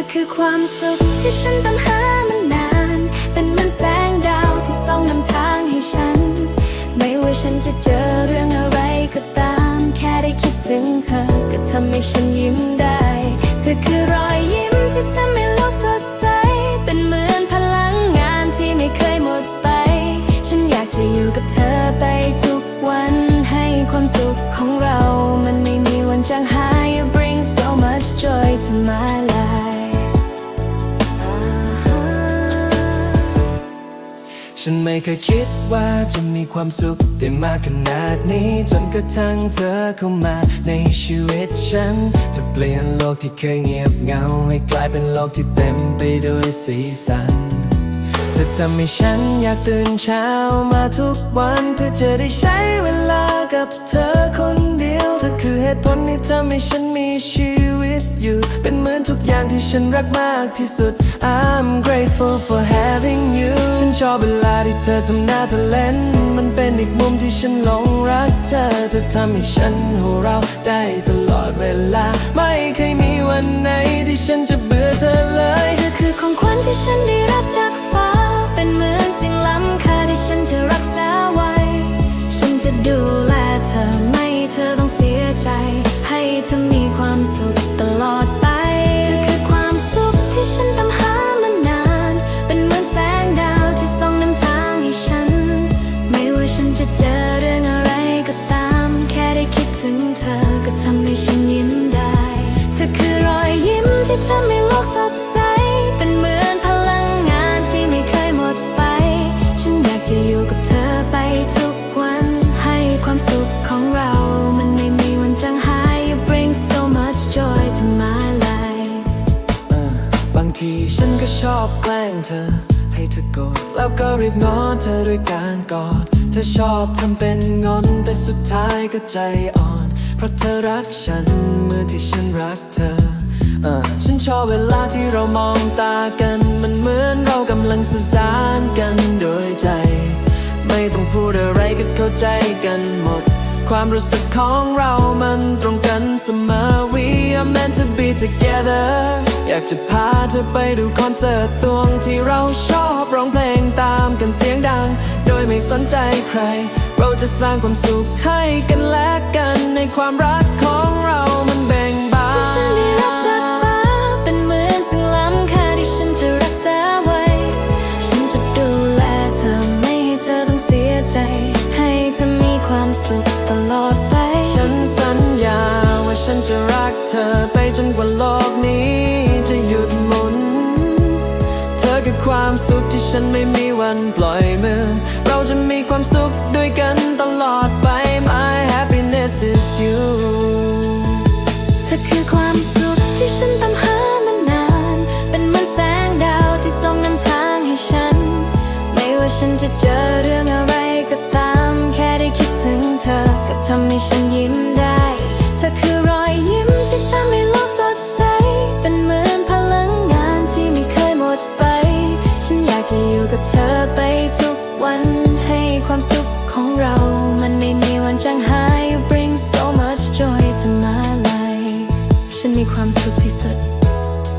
อคือความสุขที่ฉันตามหามานาน เป็นเหมือนแสงดาวที่ส่องนำทางให้ฉัน ไม่ว่าฉันจะเจอเรื่องอะไรก็ตาม แค่ได้คิดถึงเธอ ก็ทำให้ฉันยิ้มได้ เธอคือรอยยิ้มที่ทำให้โลกสดใส เป็นเหมือนพลังงานที่ไม่เคยหมดไป ฉันอยากจะอยู่กับเธอไปทุกวัน ให้ความสุขของเรามันไม่มีวันจางหาย ฉันไม่เคยคิดว่าจะมีความสุขได้มากขนาดนี้ จนกระทั่งเธอเข้ามาในชีวิตฉัน จะเปลี่ยนโลกที่เคยเงียบเหงา ให้กลายเป็นโลกที่เต็มไปด้วยสีสันเธอทำให้ฉันอยากตื่นเช้ามาทุกวันเพื่อจะได้ใช้เวลากับเธอคนเดียว เธอคือเหตุผลที่ทำให้ฉันมีชีวิตอยู่ อนทุกอย่างที่ฉันรักมากที่สุด I'm grateful for having you ฉันชอบเวลาที่เธอทำหน้าเธอเล่น มันเป็นอีกมุมที่ฉันหลงรักเธอ เธอทำให้ฉันหัวเราได้ตลอดเวลา ไม่เคยมีวันไหนที่ฉันจะเบื่อเธอเลย เธอคือของขวัญที่ฉันได้รับจากฟ้า เป็นเหมือนสิ่งล้ำค่าที่ฉันจะรักษา สดใส เป็นเหมือนพลังงานที่ไม่เคยหมดไป ฉันอยากจะอยู่กับเธอไปทุกวัน ให้ความสุขของเรา มันไม่มีวันจางหาย You bring so much joy to my life บางทีฉันก็ชอบแกล้งเธอ ให้เธอโกรธแล้วก็รีบง้อเธอด้วยการกอด เธอชอบทำเป็นงอนแต่สุดท้ายก็ใจอ่อน เพราะเธอรักฉันเมื่อที่ฉันรักเธอ ฉันชอบเวลาที่เรามองตากัน มันเหมือนเรากำลังสื่อสารกันโดยใจ ไม่ต้องพูดอะไรก็เข้าใจกันหมด ความรู้สึกของเรามันตรงกันเสมอ We are meant to be together อยากจะพาเธอไปดูคอนเสิร์ตตวงที่เราชอบร้องเพลงตามกันเสียงดัง โดยไม่สนใจใคร เราจะสร้างความสุขให้กันและกันในความรักของ ใจ ให้เธอมีความสุขตลอดไป ฉันสัญญาว่าฉันจะรักเธอไปจนกว่าโลกนี้จะหยุดหมุน เธอคือความสุขที่ฉันไม่มีวันปล่อยมือ เราจะมีความสุขด้วยกันตลอดไป My happiness is you เธอคือ เธอก็ทำให้ฉันยิ้มได้ เธอคือรอยยิ้มที่ทำให้โลกสดใส เป็นเหมือนพลังงานที่ไม่เคยหมดไป ฉันอยากจะอยู่กับเธอไปทุกวันให้ความสุขของเรา มันไม่มีวันจางหาย You bring so much joy to my life ฉันมีความสุขที่สุด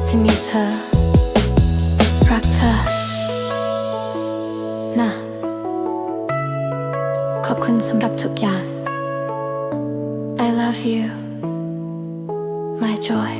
ที่มีเธอ รักเธอ สำหรับทุกอย่าง I love you my joy